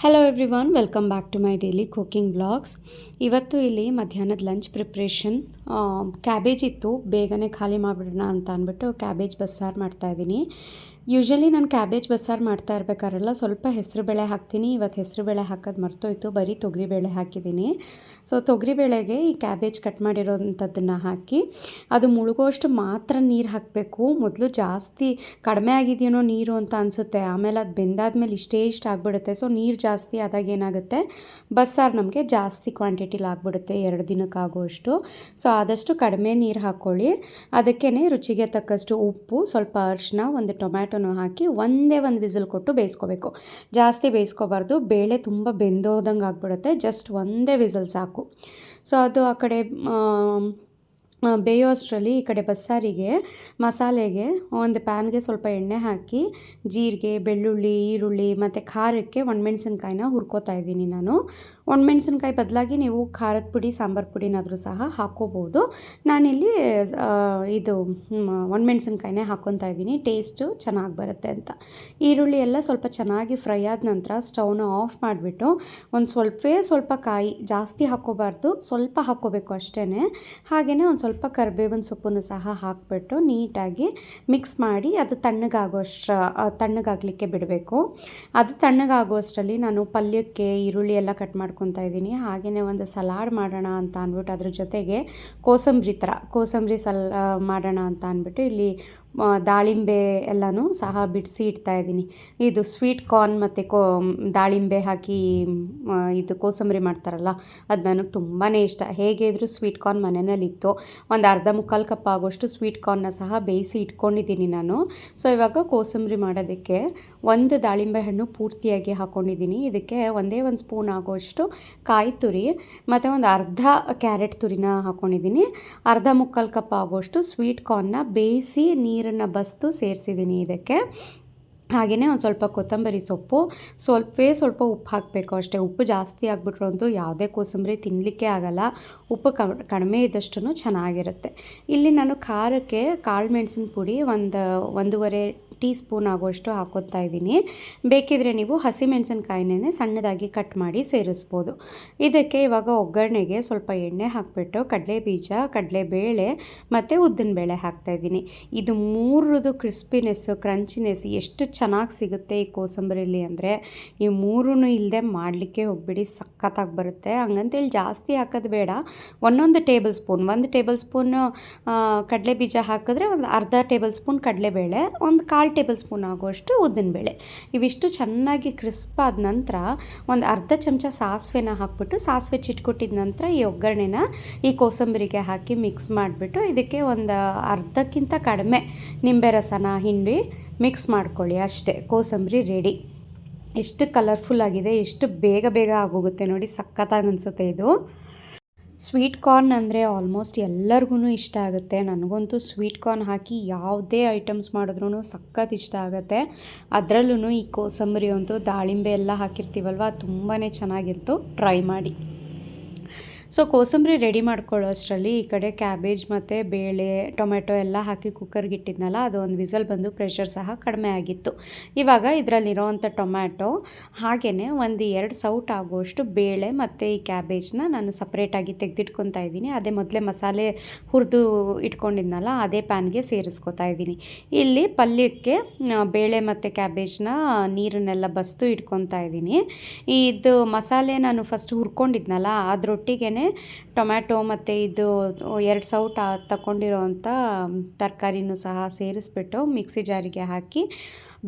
Hello everyone welcome back to my daily cooking blogs ಇವತ್ತು ಇಲ್ಲಿ ಮಧ್ಯಾಹ್ನದ ಲಂಚ್ ಪ್ರಿಪ್ರೇಷನ್ ಕ್ಯಾಬೇಜ್ ಇತ್ತು. ಬೇಗನೆ ಖಾಲಿ ಮಾಡಿಬಿಡೋಣ ಅಂತ ಅಂದ್ಬಿಟ್ಟು ಕ್ಯಾಬೇಜ್ ಬಸ್ಸಾರು ಮಾಡ್ತಾಯಿದ್ದೀನಿ ಯೂಶ್ವಲಿ ನಾನು ಕ್ಯಾಬೇಜ್ ಬಸ್ಸಾರು ಮಾಡ್ತಾ ಇರಬೇಕಾರಲ್ಲ ಸ್ವಲ್ಪ ಹೆಸರುಬೇಳೆ ಹಾಕ್ತೀನಿ. ಇವತ್ತು ಹೆಸರುಬೇಳೆ ಹಾಕೋದು ಮರ್ತೋಯ್ತು. ಬರೀ ತೊಗರಿಬೇಳೆ ಹಾಕಿದ್ದೀನಿ. ಸೊ ತೊಗರಿಬೇಳೆಗೆ ಈ ಕ್ಯಾಬೇಜ್ ಕಟ್ ಮಾಡಿರೋಂಥದ್ದನ್ನು ಹಾಕಿ, ಅದು ಮುಳುಗೋಷ್ಟು ಮಾತ್ರ ನೀರು ಹಾಕಬೇಕು. ಮೊದಲು ಜಾಸ್ತಿ ಕಡಿಮೆ ಆಗಿದೆಯೇನೋ ನೀರು ಅಂತ ಅನಿಸುತ್ತೆ. ಆಮೇಲೆ ಅದು ಬೆಂದಾದ್ಮೇಲೆ ಇಷ್ಟೇ ಇಷ್ಟ ಆಗಿಬಿಡುತ್ತೆ. ಸೊ ನೀರು ಜಾಸ್ತಿ ಆದಾಗ ಏನಾಗುತ್ತೆ? ಬಸ್ಸಾರು ನಮಗೆ ಜಾಸ್ತಿ ಕ್ವಾಂಟಿಟಿಲಿ ಆಗಿಬಿಡುತ್ತೆ. ಎರಡು ದಿನಕ್ಕಾಗುವಷ್ಟು ಸೊ ಆದಷ್ಟು ಕಡಿಮೆ ನೀರು ಹಾಕ್ಕೊಳ್ಳಿ ಅದಕ್ಕೇ ರುಚಿಗೆ ತಕ್ಕಷ್ಟು ಉಪ್ಪು, ಸ್ವಲ್ಪ ಅರಿಶಿನ, ಒಂದು ಟೊಮ್ಯಾಟೊನ ಹಾಕಿ ಒಂದೇ ಒಂದು ವಿಸಿಲ್ ಕೊಟ್ಟು ಬೇಯಿಸ್ಕೋಬೇಕು. ಜಾಸ್ತಿ ಬೇಯಿಸ್ಕೋಬಾರ್ದು. ಬೇಳೆ ತುಂಬ ಬೆಂದೋದಂಗೆ ಆಗಿಬಿಡುತ್ತೆ. ಜಸ್ಟ್ ಒಂದೇ ವಿಸಿಲ್ ಸಾಕು. ಸೊ ಅದು ಆ ಕಡೆ ಬೇಯೋ ಅಷ್ಟರಲ್ಲಿ ಈ ಕಡೆ ಬಸ್ಸಾರಿಗೆ, ಮಸಾಲೆಗೆ ಒಂದು ಪ್ಯಾನ್ಗೆ ಸ್ವಲ್ಪ ಎಣ್ಣೆ ಹಾಕಿ, ಜೀರಿಗೆ, ಬೆಳ್ಳುಳ್ಳಿ, ಈರುಳ್ಳಿ ಮತ್ತು ಖಾರಕ್ಕೆ ಒಣಮೆಣಸಿನ್ಕಾಯಿನ ಹುರ್ಕೋತಾ ಇದ್ದೀನಿ ನಾನು. ಒಣಮೆಣ್ಸಿನ್ಕಾಯಿ ಬದಲಾಗಿ ನೀವು ಖಾರದ ಪುಡಿ, ಸಾಂಬಾರು ಪುಡಿನಾದರೂ ಸಹ ಹಾಕೋಬೋದು ನಾನಿಲ್ಲಿ ಇದು ಒಣಮೆಣ್ಸಿನ್ಕಾಯಿನೇ ಹಾಕ್ಕೊತಾ ಇದ್ದೀನಿ. ಟೇಸ್ಟು ಚೆನ್ನಾಗಿ ಬರುತ್ತೆ ಅಂತ. ಈರುಳ್ಳಿ ಎಲ್ಲ ಸ್ವಲ್ಪ ಚೆನ್ನಾಗಿ ಫ್ರೈ ಆದ ನಂತರ ಸ್ಟವ್ನ ಆಫ್ ಮಾಡಿಬಿಟ್ಟು ಒಂದು ಸ್ವಲ್ಪವೇ ಸ್ವಲ್ಪ ಕಾಯಿ ಜಾಸ್ತಿ ಹಾಕ್ಕೋಬಾರ್ದು ಸ್ವಲ್ಪ ಹಾಕ್ಕೋಬೇಕು ಅಷ್ಟೇ ಹಾಗೆಯೇ ಒಂದು ಸ್ವಲ್ಪ ಕರಿಬೇವಿನ ಸೊಪ್ಪನ್ನು ಸಹ ಹಾಕಿಬಿಟ್ಟು ನೀಟಾಗಿ ಮಿಕ್ಸ್ ಮಾಡಿ ಅದು ತಣ್ಣಗಾಗೋಷ್ಟ ತಣ್ಣಗಾಗಲಿಕ್ಕೆ ಬಿಡಬೇಕು. ಅದು ತಣ್ಣಗಾಗೋಷ್ಟರಲ್ಲಿ ನಾನು ಪಲ್ಯಕ್ಕೆ ಈರುಳ್ಳಿ ಎಲ್ಲ ಕಟ್ ಮಾಡ್ಕೊತಾ ಇದ್ದೀನಿ. ಹಾಗೆಯೇ ಒಂದು ಸಲಾಡ್ ಮಾಡೋಣ ಅಂತ ಅಂದ್ಬಿಟ್ಟು ಅದ್ರ ಜೊತೆಗೆ ಕೋಸಂಬರಿ ಥರ, ಕೋಸಂಬರಿ ಸಲ್ ಮಾಡೋಣ ಅಂತ ಅಂದ್ಬಿಟ್ಟು ಇಲ್ಲಿ ದಾಳಿಂಬೆ ಎಲ್ಲನೂ ಸಹ ಬಿಡಿಸಿ ಇಡ್ತಾ ಇದ್ದೀನಿ. ಇದು ಸ್ವೀಟ್ ಕಾರ್ನ್ ಮತ್ತು ಕೋ ದಾಳಿಂಬೆ ಹಾಕಿ ಇದು ಕೋಸಂಬರಿ ಮಾಡ್ತಾರಲ್ಲ, ಅದು ನನಗೆ ತುಂಬಾ ಇಷ್ಟ. ಹೇಗೆ ಸ್ವೀಟ್ ಕಾರ್ನ್ ಮನೆಯಲ್ಲಿತ್ತು ಒಂದು ಅರ್ಧ ಮುಕ್ಕಾಲು ಕಪ್ ಆಗೋಷ್ಟು ಸ್ವೀಟ್ ಕಾರ್ನ್ನ ಸಹ ಬೇಯಿಸಿ ಇಟ್ಕೊಂಡಿದ್ದೀನಿ ನಾನು. ಸೊ ಇವಾಗ ಕೋಸಂಬರಿ ಮಾಡೋದಕ್ಕೆ ಒಂದು ದಾಳಿಂಬೆ ಹಣ್ಣು ಪೂರ್ತಿಯಾಗಿ ಹಾಕ್ಕೊಂಡಿದ್ದೀನಿ ಇದಕ್ಕೆ ಒಂದೇ ಒಂದು ಸ್ಪೂನ್ ಆಗೋಷ್ಟು ಕಾಯಿ ತುರಿ, ಮತ್ತು ಒಂದು ಅರ್ಧ ಕ್ಯಾರೆಟ್ ತುರಿನ ಹಾಕ್ಕೊಂಡಿದ್ದೀನಿ ಅರ್ಧ ಮುಕ್ಕಾಲು ಕಪ್ ಆಗೋಷ್ಟು ಸ್ವೀಟ್ ಕಾರ್ನ್ನ ಬೇಯಿಸಿ ನೀರನ್ನು ಬಸ್ತು ಸೇರಿಸಿದ್ದೀನಿ ಇದಕ್ಕೆ. ಹಾಗೆಯೇ ಒಂದು ಸ್ವಲ್ಪ ಕೊತ್ತಂಬರಿ ಸೊಪ್ಪು ಸ್ವಲ್ಪವೇ ಸ್ವಲ್ಪ ಉಪ್ಪು ಹಾಕಬೇಕು ಅಷ್ಟೇ. ಉಪ್ಪು ಜಾಸ್ತಿ ಆಗಿಬಿಟ್ರು ಅಂತೂ ಯಾವುದೇ ಕೋಸಂಬರಿ ತಿನ್ನಲಿಕ್ಕೆ ಆಗಲ್ಲ. ಉಪ್ಪು ಕಡಿಮೆ ಇದ್ದಷ್ಟು ಚೆನ್ನಾಗಿರುತ್ತೆ. ಇಲ್ಲಿ ನಾನು ಖಾರಕ್ಕೆ ಕಾಳು ಮೆಣಸಿನ ಪುಡಿ ಒಂದು, ಒಂದೂವರೆ ಟೀ ಸ್ಪೂನ್ ಆಗೋಷ್ಟು ಹಾಕೋತಾ ಇದ್ದೀನಿ. ಬೇಕಿದ್ರೆ ನೀವು ಹಸಿಮೆಣಸಿನ್ಕಾಯಿನೇ ಸಣ್ಣದಾಗಿ ಕಟ್ ಮಾಡಿ ಸೇರಿಸ್ಬೋದು. ಇದಕ್ಕೆ ಇವಾಗ ಒಗ್ಗರಣೆಗೆ ಸ್ವಲ್ಪ ಎಣ್ಣೆ ಹಾಕಿಬಿಟ್ಟು ಕಡಲೆ ಬೀಜ ಕಡಲೆಬೇಳೆ ಮತ್ತು ಹಾಕ್ತಾ ಇದ್ದೀನಿ. ಇದು ಮೂರದು ಕ್ರಿಸ್ಪಿನೆಸ್ಸು ಕ್ರಂಚಿನೆಸ್ ಎಷ್ಟು ಚೆನ್ನಾಗಿ ಸಿಗುತ್ತೆ ಈ ಕೋಸಂಬರಿಲಿ ಅಂದರೆ. ಈ ಮೂರೂ ಇಲ್ಲದೆ ಮಾಡಲಿಕ್ಕೆ ಹೋಗ್ಬಿಡಿ, ಸಖತ್ತಾಗಿ ಬರುತ್ತೆ. ಹಂಗಂತೇಳಿ ಜಾಸ್ತಿ ಹಾಕೋದು ಬೇಡ. ಒಂದೊಂದು ಟೇಬಲ್ ಸ್ಪೂನ್, ಒಂದು ಟೇಬಲ್ ಸ್ಪೂನು ಕಡಲೆ ಬೀಜ ಹಾಕಿದ್ರೆ ಒಂದು ಅರ್ಧ ಟೇಬಲ್ ಸ್ಪೂನ್ ಕಡಲೆಬೇಳೆ, ಒಂದು ಕಾಲು ಟೇಬಲ್ ಸ್ಪೂನ್ ಆಗುವಷ್ಟು ಉದ್ದಿನಬೇಳೆ ಇವಿಷ್ಟು ಚೆನ್ನಾಗಿ ಕ್ರಿಸ್ಪ್ ಆದ ನಂತರ ಒಂದು ಅರ್ಧ ಚಮಚ ಸಾಸಿವೆನ ಹಾಕ್ಬಿಟ್ಟು ಸಾಸಿವೆ ಚಿಟ್ಕೊಟ್ಟಿದ ನಂತರ ಈ ಒಗ್ಗರಣೆನ ಈ ಕೋಸಂಬರಿಗೆ ಹಾಕಿ ಮಿಕ್ಸ್ ಮಾಡಿಬಿಟ್ಟು ಇದಕ್ಕೆ ಒಂದು ಅರ್ಧಕ್ಕಿಂತ ಕಡಿಮೆ ನಿಂಬೆ ರಸನ, ಹಿಂಡಿ ಮಿಕ್ಸ್ ಮಾಡ್ಕೊಳ್ಳಿ ಅಷ್ಟೇ. ಕೋಸಂಬರಿ ರೆಡಿ ಎಷ್ಟು ಕಲರ್ಫುಲ್ ಆಗಿದೆ, ಎಷ್ಟು ಬೇಗ ಬೇಗ ಆಗೋಗುತ್ತೆ ನೋಡಿ ಸಖತ್ತಾಗಿ ಅನಿಸುತ್ತೆ ಇದು. ಸ್ವೀಟ್ ಕಾರ್ನ್ ಅಂದರೆ ಆಲ್ಮೋಸ್ಟ್ ಎಲ್ಲರಿಗೂ ಇಷ್ಟ ಆಗುತ್ತೆ. ನನಗಂತೂ ಸ್ವೀಟ್ ಕಾರ್ನ್ ಹಾಕಿ ಯಾವುದೇ ಐಟಮ್ಸ್ ಮಾಡಿದ್ರೂ ಸಖತ್ ಇಷ್ಟ ಆಗುತ್ತೆ. ಅದರಲ್ಲೂ ಈ ಕೋಸಂಬರಿ ಅಂತೂ ದಾಳಿಂಬೆ ಎಲ್ಲ ಹಾಕಿರ್ತೀವಲ್ವ ತುಂಬಾ ಚೆನ್ನಾಗಿತ್ತು. ಟ್ರೈ ಮಾಡಿ. ಸೊ ಕೋಸಂಬರಿ ರೆಡಿ ಮಾಡ್ಕೊಳ್ಳೋ ಅಷ್ಟರಲ್ಲಿ ಈ ಕಡೆ ಕ್ಯಾಬೇಜ್ ಮತ್ತು ಬೇಳೆ ಟೊಮೆಟೊ ಎಲ್ಲ ಹಾಕಿ ಕುಕ್ಕರ್ಗೆ ಇಟ್ಟಿದ್ನಲ್ಲ, ಅದು ಒಂದು ವಿಸಲ್ ಬಂದು ಪ್ರೆಷರ್ ಸಹ ಕಡಿಮೆ ಆಗಿತ್ತು. ಇವಾಗ ಇದರಲ್ಲಿರೋವಂಥ ಟೊಮ್ಯಾಟೊ ಹಾಗೆಯೇ ಒಂದು ಎರಡು ಸೌಟ್ ಆಗುವಷ್ಟು ಬೇಳೆ ಮತ್ತು ಈ ಕ್ಯಾಬೇಜ್ನ ನಾನು ಸಪ್ರೇಟಾಗಿ ತೆಗೆದಿಟ್ಕೊತಾ ಇದ್ದೀನಿ. ಅದೇ ಮೊದಲೇ ಮಸಾಲೆ ಹುರಿದು ಇಟ್ಕೊಂಡಿದ್ನಲ್ಲ, ಅದೇ ಪ್ಯಾನ್ಗೆ ಸೇರಿಸ್ಕೊತಾ ಇದ್ದೀನಿ. ಇಲ್ಲಿ ಪಲ್ಯಕ್ಕೆ ಬೇಳೆ ಮತ್ತು ಕ್ಯಾಬೇಜ್ನ ನೀರನ್ನೆಲ್ಲ ಬಸ್ತು ಇಟ್ಕೊತಾ ಇದ್ದೀನಿ. ಇದು ಮಸಾಲೆ ನಾನು ಫಸ್ಟ್ ಹುರ್ಕೊಂಡಿದ್ನಲ್ಲ ಅದರೊಟ್ಟಿಗೆ ಟೊಮ್ಯಾಟೊ ಮತ್ತು ಇದು ಎರಡು ಸೌಟ್ ತಗೊಂಡಿರೋವಂಥ ತರಕಾರಿನೂ ಸಹ ಸೇರಿಸ್ಬಿಟ್ಟು ಮಿಕ್ಸಿ ಜಾರಿಗೆ ಹಾಕಿ,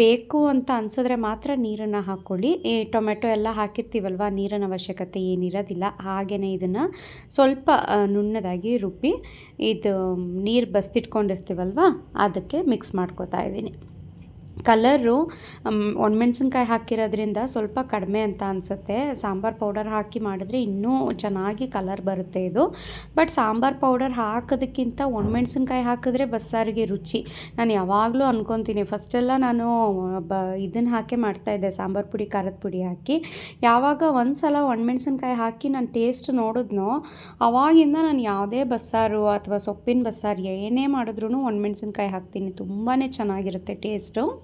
ಬೇಕು ಅಂತ ಅನ್ಸಿದ್ರೆ ಮಾತ್ರ ನೀರನ್ನು ಹಾಕ್ಕೊಳ್ಳಿ ಈ ಟೊಮೆಟೊ ಎಲ್ಲ ಹಾಕಿರ್ತೀವಲ್ವ, ನೀರಿನ ಅವಶ್ಯಕತೆ ಏನಿರೋದಿಲ್ಲ ಹಾಗೆಯೇ ಇದನ್ನು ಸ್ವಲ್ಪ ನುಣ್ಣದಾಗಿ ರುಬ್ಬಿ, ಇದು, ನೀರು ಬಸ್ತಿಟ್ಕೊಂಡಿರ್ತೀವಲ್ವ, ಅದಕ್ಕೆ ಮಿಕ್ಸ್ ಮಾಡ್ಕೊತಾ ಇದ್ದೀನಿ. ಕಲರು ಒಣಮೆಣ್ಸಿನ್ಕಾಯಿ ಹಾಕಿರೋದ್ರಿಂದ ಸ್ವಲ್ಪ ಕಡಿಮೆ ಅಂತ ಅನಿಸುತ್ತೆ. ಸಾಂಬಾರು ಪೌಡರ್ ಹಾಕಿ ಮಾಡಿದ್ರೆ ಇನ್ನೂ ಚೆನ್ನಾಗಿ ಕಲರ್ ಬರುತ್ತೆ ಇದು. ಬಟ್ ಸಾಂಬಾರು ಪೌಡರ್ ಹಾಕೋದಕ್ಕಿಂತ ಒಣಮೆಣ್ಸಿನ್ಕಾಯಿ ಹಾಕಿದ್ರೆ ಬಸ್ಸಾರಿಗೆ ರುಚಿ. ನಾನು ಯಾವಾಗಲೂ ಅಂದ್ಕೊತೀನಿ ಫಸ್ಟೆಲ್ಲ ನಾನು, ಬ ಇದನ್ನು ಹಾಕಿ ಮಾಡ್ತಾಯಿದ್ದೆ ಸಾಂಬಾರು ಪುಡಿ, ಖಾರದ ಪುಡಿ ಹಾಕಿ. ಯಾವಾಗ ಒಂದು ಸಲ ಒಣಮೆಣ್ಸಿನ್ಕಾಯಿ ಹಾಕಿ ನಾನು ಟೇಸ್ಟ್ ನೋಡಿದ್ನೋ, ಅವಾಗಿಂದ ನಾನು ಯಾವುದೇ ಬಸ್ಸಾರು ಅಥವಾ ಸೊಪ್ಪಿನ ಬಸ್ಸಾರು ಏನೇ ಮಾಡಿದ್ರೂ ಒಣಮೆಣ್ಸಿನ್ಕಾಯಿ ಹಾಕ್ತೀನಿ. ತುಂಬಾ ಚೆನ್ನಾಗಿರುತ್ತೆ ಟೇಸ್ಟು.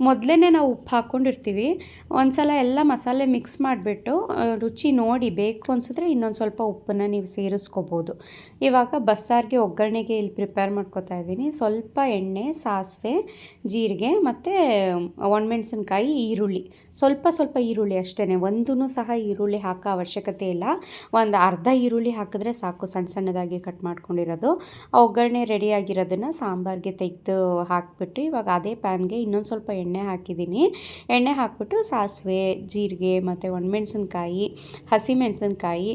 ಮೊದಲೇ ನಾವು ಉಪ್ಪು ಹಾಕ್ಕೊಂಡಿರ್ತೀವಿ. ಒಂದು ಸಲ ಎಲ್ಲ ಮಸಾಲೆ ಮಿಕ್ಸ್ ಮಾಡಿಬಿಟ್ಟು ರುಚಿ ನೋಡಿ ಬೇಕು ಅನಿಸಿದ್ರೆ ಇನ್ನೊಂದು ಸ್ವಲ್ಪ ಉಪ್ಪನ್ನು ನೀವು ಸೇರಿಸ್ಕೋಬೋದು. ಇವಾಗ ಬಸ್ಸಾರಿಗೆ ಒಗ್ಗರಣೆಗೆ ಇಲ್ಲಿ ಪ್ರಿಪೇರ್ ಮಾಡ್ಕೊತಾ ಇದ್ದೀನಿ. ಸ್ವಲ್ಪ ಎಣ್ಣೆ, ಸಾಸಿವೆ, ಜೀರಿಗೆ ಮತ್ತು ಒಣಮೆಣ್ಸಿನ್ಕಾಯಿ, ಈರುಳ್ಳಿ. ಸ್ವಲ್ಪ ಸ್ವಲ್ಪ ಈರುಳ್ಳಿ ಅಷ್ಟೇ ಒಂದೂ ಸಹ ಈರುಳ್ಳಿ ಹಾಕೋ ಅವಶ್ಯಕತೆ ಇಲ್ಲ. ಒಂದು ಅರ್ಧ ಈರುಳ್ಳಿ ಹಾಕಿದ್ರೆ ಸಾಕು ಸಣ್ಣ ಸಣ್ಣದಾಗಿ ಕಟ್ ಮಾಡ್ಕೊಂಡಿರೋದು. ಒಗ್ಗರಣೆ ರೆಡಿಯಾಗಿರೋದನ್ನು ಸಾಂಬಾರಿಗೆ ತೆಗೆದು ಹಾಕಿಬಿಟ್ಟು ಇವಾಗ ಅದೇ ಪ್ಯಾನ್ಗೆ ಇನ್ನೊಂದು ಸ್ವಲ್ಪ ಎಣ್ಣೆ ಹಾಕಿದ್ದೀನಿ. ಎಣ್ಣೆ ಹಾಕ್ಬಿಟ್ಟು ಸಾಸಿವೆ, ಜೀರಿಗೆ ಮತ್ತು ಒಣಮೆಣ್ಸಿನ್ಕಾಯಿ ಹಸಿಮೆಣಸಿನ್ಕಾಯಿ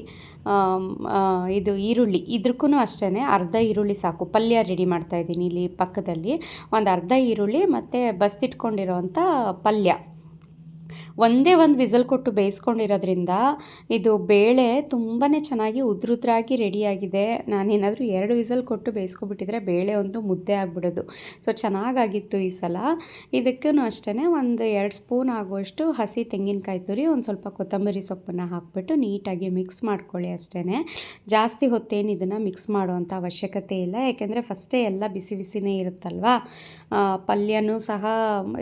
ಇದು ಈರುಳ್ಳಿ ಇದ್ರಕ್ಕೂ ಅಷ್ಟೇ ಅರ್ಧ ಈರುಳ್ಳಿ ಸಾಕು. ಪಲ್ಯ ರೆಡಿ ಮಾಡ್ತಾಯಿದ್ದೀನಿ ಇಲ್ಲಿ ಪಕ್ಕದಲ್ಲಿ. ಒಂದು ಅರ್ಧ ಈರುಳ್ಳಿ ಮತ್ತು ಬಸ್ತಿಟ್ಕೊಂಡಿರೋವಂಥ ಪಲ್ಯ. ಒಂದೇ ಒಂದು ವಿಸಲ್ ಕೊಟ್ಟು ಬೇಯಿಸ್ಕೊಂಡಿರೋದ್ರಿಂದ ಇದು ಬೇಳೆ ತುಂಬಾ ಚೆನ್ನಾಗಿ ಉದ್ರುದ್ರಾಗಿ ರೆಡಿಯಾಗಿದೆ. ನಾನೇನಾದರೂ ಎರಡು ವಿಸಲ್ ಕೊಟ್ಟು ಬೇಯಿಸ್ಕೊಬಿಟ್ಟಿದ್ರೆ ಬೇಳೆ ಒಂದು ಮುದ್ದೆ ಆಗಿಬಿಡೋದು. ಸೊ ಚೆನ್ನಾಗಾಗಿತ್ತು ಈ ಸಲ. ಇದಕ್ಕೂ ಅಷ್ಟೇ ಒಂದು ಎರಡು ಸ್ಪೂನ್ ಆಗುವಷ್ಟು ಹಸಿ ತೆಂಗಿನಕಾಯಿ ತುರಿ, ಒಂದು ಸ್ವಲ್ಪ ಕೊತ್ತಂಬರಿ ಸೊಪ್ಪನ್ನು ಹಾಕ್ಬಿಟ್ಟು ನೀಟಾಗಿ ಮಿಕ್ಸ್ ಮಾಡ್ಕೊಳ್ಳಿ ಅಷ್ಟೇ ಜಾಸ್ತಿ ಹೊತ್ತೇನು ಇದನ್ನು ಮಿಕ್ಸ್ ಮಾಡುವಂಥ ಅವಶ್ಯಕತೆ ಇಲ್ಲ. ಯಾಕೆಂದರೆ ಫಸ್ಟೇ ಎಲ್ಲ ಬಿಸಿ ಬಿಸಿನೇ ಇರುತ್ತಲ್ವಾ? ಪಲ್ಯನೂ ಸಹ,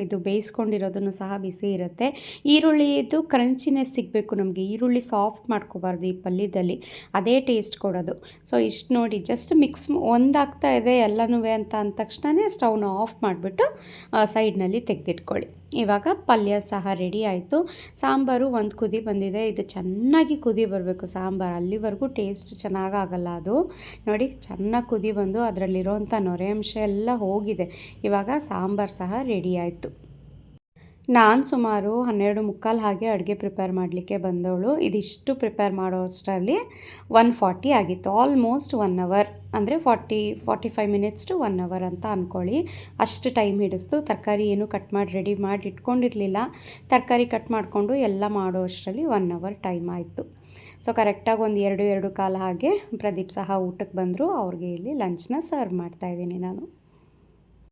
ಇದು ಬೇಯಿಸ್ಕೊಂಡಿರೋದನ್ನು ಸಹ ಬಿಸಿ ಇರುತ್ತೆ. ಈರುಳ್ಳಿದು ಕ್ರಂಚಿನೆಸ್ ಸಿಗಬೇಕು ನಮಗೆ. ಈರುಳ್ಳಿ ಸಾಫ್ಟ್ ಮಾಡ್ಕೋಬಾರ್ದು ಈ ಪಲ್ಯದಲ್ಲಿ. ಅದೇ ಟೇಸ್ಟ್ ಕೊಡೋದು. ಸೊ ಇಷ್ಟು ನೋಡಿ ಜಸ್ಟ್ ಮಿಕ್ಸ್ ಒಂದಾಗ್ತಾ ಇದೆ ಎಲ್ಲನೂ ಅಂತ ಅಂದ ತಕ್ಷಣವೇ ಸ್ಟವ್ನ ಆಫ್ ಮಾಡಿಬಿಟ್ಟು ಸೈಡ್ನಲ್ಲಿ ತೆಗೆದಿಟ್ಕೊಳ್ಳಿ. ಇವಾಗ ಪಲ್ಯ ಸಹ ರೆಡಿ ಆಯಿತು. ಸಾಂಬಾರು ಒಂದು ಕುದಿ ಬಂದಿದೆ. ಇದು ಚೆನ್ನಾಗಿ ಕುದಿ ಬರಬೇಕು ಸಾಂಬಾರು. ಅಲ್ಲಿವರೆಗೂ ಟೇಸ್ಟ್ ಚೆನ್ನಾಗಾಗಲ್ಲ ಅದು. ನೋಡಿ, ಚೆನ್ನಾಗಿ ಕುದಿ ಬಂದು ಅದರಲ್ಲಿರೋಂಥ ನೊರೆ ಅಂಶ ಎಲ್ಲ ಹೋಗಿದೆ. ಇವಾಗ ಸಾಂಬಾರು ಸಹ ರೆಡಿ ಆಯಿತು. ನಾನು ಸುಮಾರು ಹನ್ನೆರಡು ಮುಕ್ಕಾಲು ಹಾಗೆ ಅಡುಗೆ ಪ್ರಿಪೇರ್ ಮಾಡಲಿಕ್ಕೆ ಬಂದವಳು. ಇದಿಷ್ಟು ಪ್ರಿಪೇರ್ ಮಾಡೋ ಅಷ್ಟರಲ್ಲಿ ಒನ್ ಫಾರ್ಟಿ ಆಗಿತ್ತು. ಆಲ್ಮೋಸ್ಟ್ ಒನ್ ಅವರ್ ಅಂದರೆ forty forty five minutes to one hour ಅಂತ ಅಂದ್ಕೊಳ್ಳಿ ಅಷ್ಟು ಟೈಮ್ ಹಿಡಿಸ್ತು ತರಕಾರಿ ಏನು ಕಟ್ ಮಾಡಿ ರೆಡಿ ಮಾಡಿ ಇಟ್ಕೊಂಡಿರಲಿಲ್ಲ. ತರಕಾರಿ ಕಟ್ ಮಾಡಿಕೊಂಡು ಎಲ್ಲ ಮಾಡೋ ಅಷ್ಟರಲ್ಲಿ ಒನ್ ಅವರ್ ಟೈಮ್ ಆಯಿತು ಸೊ ಕರೆಕ್ಟಾಗಿ ಒಂದು ಎರಡು ಎರಡು ಕಾಲ ಹಾಗೆ ಪ್ರದೀಪ್ ಸಹ ಊಟಕ್ಕೆ ಬಂದರು. ಅವ್ರಿಗೆ ಇಲ್ಲಿ ಲಂಚ್ನ ಸರ್ವ್ ಮಾಡ್ತಾಯಿದ್ದೀನಿ ನಾನು.